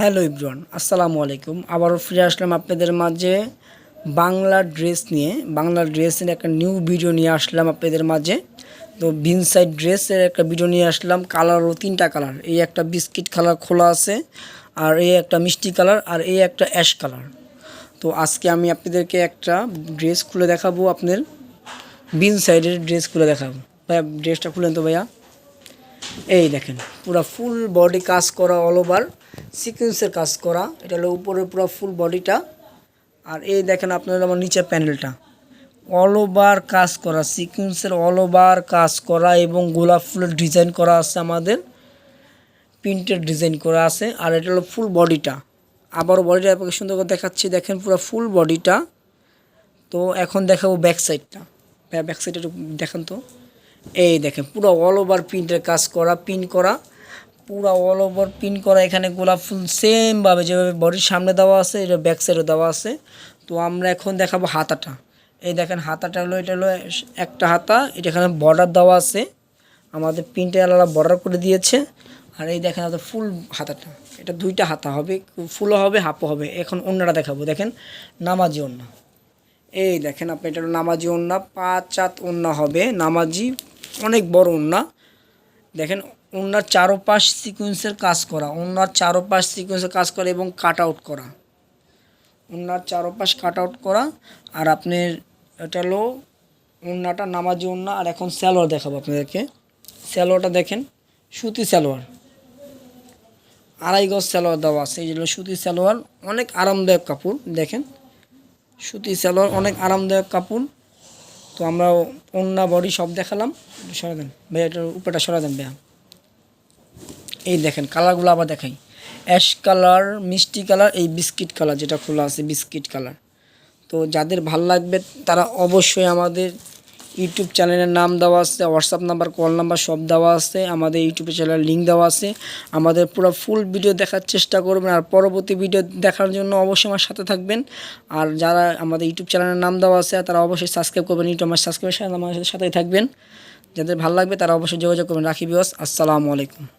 Hello Ibran, আসসালামু আলাইকুম। আবারও ফিরে আসলাম আপনাদের মাঝে বাংলা ড্রেস নিয়ে। বাংলা ড্রেসের একটা নিউ ভিডিও নিয়ে আসলাম আপনাদের মাঝে। তো বিনসাইড ড্রেসের একটা ভিডিও নিয়ে আসলাম। কালারও তিনটা কালার, এই একটা বিস্কিট কালার খোলা আছে আর এই একটা মিষ্টি কালার আর এই একটা অ্যাশ কালার। তো আজকে আমি আপনাদেরকে একটা ড্রেস খুলে দেখাবো, আপনার বিন সাইডের ড্রেস খুলে দেখাবো। ভাইয়া, ড্রেসটা খুলেন তো ভাইয়া। এই দেখেন, পুরো ফুল বডি কাজ করা অল ওভার সিকুয়েন্সের কাজ করা। এটা হলো উপরে পুরো ফুল বডিটা আর এই দেখেন আপনার আমার নিচের প্যানেলটা অল ওভার কাজ করা সিকুয়েন্সের অল ওভার কাজ করা এবং গোলাপ ফুলের ডিজাইন করা আছে আমাদের। প্রিন্টের ডিজাইন করা আছে, আর এটা হলো ফুল বডিটা আবারও বডিটা আপনাকে সুন্দর করে দেখাচ্ছি। দেখেন পুরো ফুল বডিটা তো এখন দেখাবো ব্যাক সাইডটা ব্যাক সাইডটা দেখান তো। এই দেখেন, পুরো অল ওভার প্রিন্টের কাজ করা পিন করা, পুরো অল ওভার পিন করা, এখানে গোলাপ ফুল সেমভাবে যেভাবে বডির সামনে দেওয়া আছে, এটা ব্যাক সাইডে দেওয়া আছে। তো আমরা এখন দেখাবো হাতাটা। এই দেখেন, হাতাটা হলো, এটা হলো একটা হাতা, এটা এখানে বর্ডার দেওয়া আছে। আমাদের প্রিন্টে আলাদা বর্ডার করে দিয়েছে। আর এই দেখেন, আমাদের ফুল হাতাটা। এটা দুইটা হাতা হবে ফুলও হবে হাফও হবে। এখন অন্যটা দেখাবো, দেখেন, নামাজি অন্য এই দেখেন আপনি এটা হলো নামাজি ওন্না, পাঁচ চাত ওন্না হবে, নামাজি অনেক বড় ওন্না দেখেন ওনার চারোপাশ সিকুয়েন্সের কাজ করা ওনার চারোপাশ সিকুয়েন্সের কাজ করা এবং কাট আউট করা। ওনার চারোপাশ কাট আউট করা, আর আপনার এটা হলো ওন্নাটা নামাজি ওন্না আর এখন স্যালোয়ার দেখাবো আপনাদেরকে। স্যালোয়ারটা দেখেন, সুতি স্যালোয়ার আড়াই গজ স্যালোয়ার দেওয়া আছে হলো সুতি স্যালোয়ার অনেক আরামদায়ক কাপড়, দেখেন। সুতি সালোয়ার, অনেক আরামদায়ক কাপড়। তো আমরা অন্য বডি সব দেখালাম। সরা দেন। ভাইয়া, এটার উপরটা সরা দেন ভাইয়া। এই দেখেন, কালারগুলো আবার দেখাই। অ্যাশ কালার, মিষ্টি কালার, এই বিস্কিট কালার যেটা খোলা আছে, বিস্কিট কালার। তো যাদের ভালো লাগবে, তারা অবশ্যই আমাদের ইউটিউব চ্যানেলের নাম দেওয়া আছে হোয়াটসঅ্যাপ নাম্বার কল নাম্বার সব দেওয়া আছে, আমাদের ইউটিউব চ্যানেলের লিঙ্ক দেওয়া আছে। আমাদের পুরো ফুল ভিডিও দেখার চেষ্টা করবেন আর পরবর্তী ভিডিও দেখার জন্য অবশ্যই আমার সাথে থাকবেন। আর যারা আমাদের ইউটিউব চ্যানেলের নাম দেওয়া আছে, তারা অবশ্যই সাবস্ক্রাইব করবেন ইউটিউব আমার সাবস্ক্রাইবের সাথে আমার সাথেই থাকবেন। যাদের ভালো লাগবে তারা অবশ্যই যোগাযোগ করবেন। রাখি বিওস আসসালামু আলাইকুম।